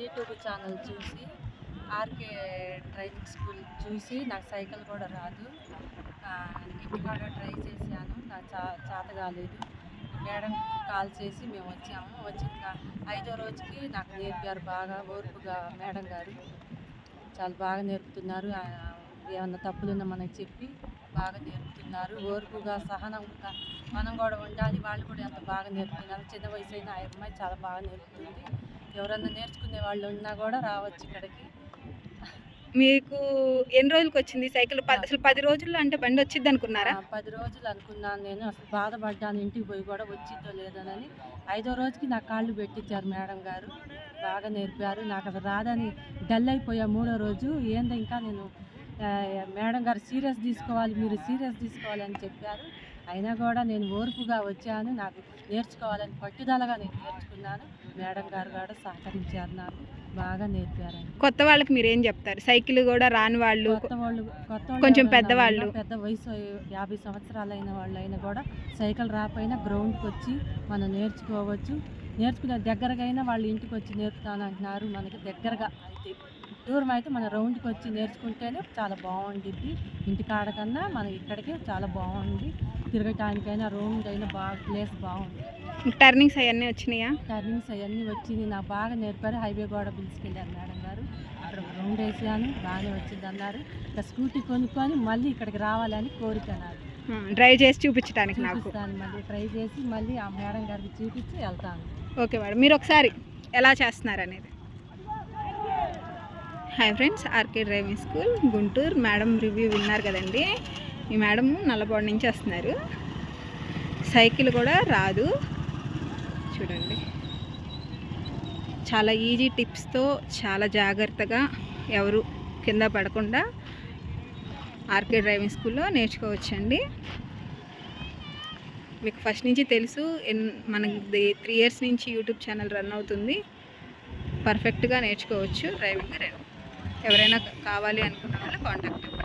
YouTube channel చూసి RK driving school చూసి నాకు సైకిల్ కూడా రాదు. ఇంటికాడ ట్రై చేశాను నాకు చా చేత కాలేదు. మేడం కాల్ చేసి మేము వచ్చాము. వచ్చిన ఐదో రోజుకి నాకు నేర్పారు బాగా ఓర్పుగా మేడం గారు. చాలా బాగా నేర్పుతున్నారు. ఏమన్నా తప్పులున్నా మనకి చెప్పి బాగా నేర్పుతున్నారు. ఓర్పుగా సహనంగా మనం కూడా ఉండాలి. వాళ్ళు కూడా ఎంత బాగా నేర్పుతున్నారు. చిన్న వయసు అయినా ఆ అమ్మాయి చాలా బాగా నేర్పుతుంది. ఎవరన్నా నేర్చుకునే వాళ్ళు ఉన్నా కూడా రావచ్చు ఇక్కడికి. మీకు ఎన్ని రోజులకి వచ్చింది సైకిల్? అసలు పది రోజుల్లో అంటే బండి వచ్చింది అనుకున్నారా? పది రోజులు అనుకున్నాను నేను. అసలు బాధపడ్డాను ఇంటికి పోయి కూడా వచ్చిద్దో లేదోనని ఐదో రోజుకి నా కాళ్ళు పెట్టించారు మేడం గారు. బాగా నేర్పారు. నాకు అది రాదని డల్ అయిపోయా మూడో రోజు. ఏందో ఇంకా నేను మేడం గారు సీరియస్ తీసుకోవాలి మీరు సీరియస్ తీసుకోవాలి అని చెప్పారు. అయినా కూడా నేను ఓర్పుగా వచ్చాను. నాకు నేర్చుకోవాలని పట్టుదలగా నేను నేర్చుకున్నాను. మేడం గారు కూడా సహకరించారు నాకు. బాగా నేర్పారండి. కొత్త వాళ్ళకి మీరు ఏం చెప్తారు? సైకిల్ కూడా రాని వాళ్ళు కొత్త వాళ్ళు కొత్త వాళ్ళు కొంచెం పెద్దవాళ్ళు. పెద్ద వయసు యాభై సంవత్సరాలు అయిన వాళ్ళు అయినా కూడా సైకిల్ రాపోయినా గ్రౌండ్కి వచ్చి మనం నేర్చుకోవచ్చు. నేర్చుకునే దగ్గరకైనా వాళ్ళు ఇంటికి వచ్చి నేర్పుతాను అంటున్నారు మనకి దగ్గరగా. అయితే దూరం అయితే మన రౌండ్కి వచ్చి నేర్చుకుంటేనే చాలా బాగుండిద్ది. ఇంటికాడ కన్నా మన ఇక్కడికే చాలా బాగుంది. తిరగటానికైనా రౌండ్ అయినా బాగా ప్లేస్ బాగుంది. టర్నింగ్స్ అవన్నీ వచ్చినాయా? టర్నింగ్స్ అవన్నీ వచ్చింది నాకు బాగా నేర్పారు హైవే కూడా పిలుచుకెళ్ళారు మేడం గారు. అక్కడ రౌండ్ వేసాను బాగానే వచ్చింది అన్నారు ఇంకా స్కూటీ కొనుక్కొని మళ్ళీ ఇక్కడికి రావాలని కోరిక నాకు డ్రైవ్ చేసి చూపించడానికి నాకు. మళ్ళీ ట్రై చేసి మళ్ళీ ఆ మేడం గారికి చూపించి వెళ్తాను. ఓకే మేడం మీరు ఒకసారి ఎలా చేస్తున్నారు అనేది. Hi friends RK driving school Guntur. Madam review విన్నారు కదండి. ఈ మేడం నల్లబోడ నుంచి వస్తున్నారు. సైకిల్ కూడా రాదు. చూడండి. చాలా ఈజీ టిప్స్తో చాలా జాగ్రత్తగా ఎవరు కింద పడకుండా ఆర్కే డ్రైవింగ్ స్కూల్లో నేర్చుకోవచ్చండి. మీకు ఫస్ట్ నుంచి తెలుసు ఎన్ మనకి త్రీ ఇయర్స్ నుంచి యూట్యూబ్ ఛానల్ రన్ అవుతుంది. పర్ఫెక్ట్గా నేర్చుకోవచ్చు డ్రైవింగ్ ఎవరైనా కావాలి అనుకున్న వాళ్ళు కాంటాక్ట్ అవ్వండి